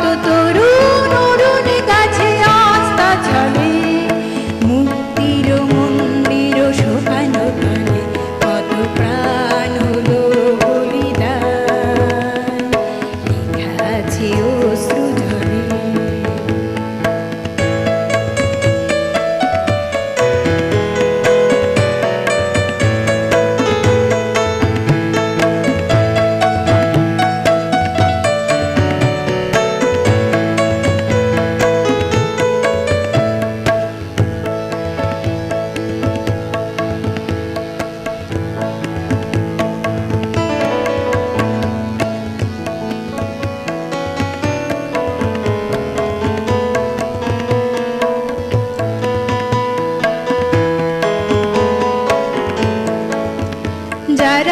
কত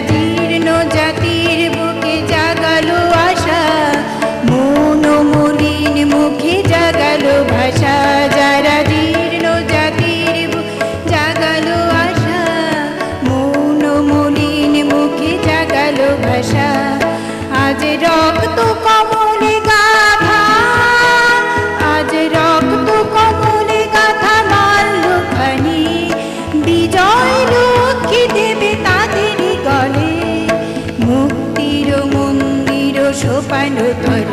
জীর্ণ জাতির বুকে জাগালো আশা। মন মলিন মুখে জাগালো ভাষা। যারা জীর্ণ জাতির জাগালো আশা। মন মলিন মুখে জাগালো ভাষা। আজ রক্ত মন্দির সোপান তলে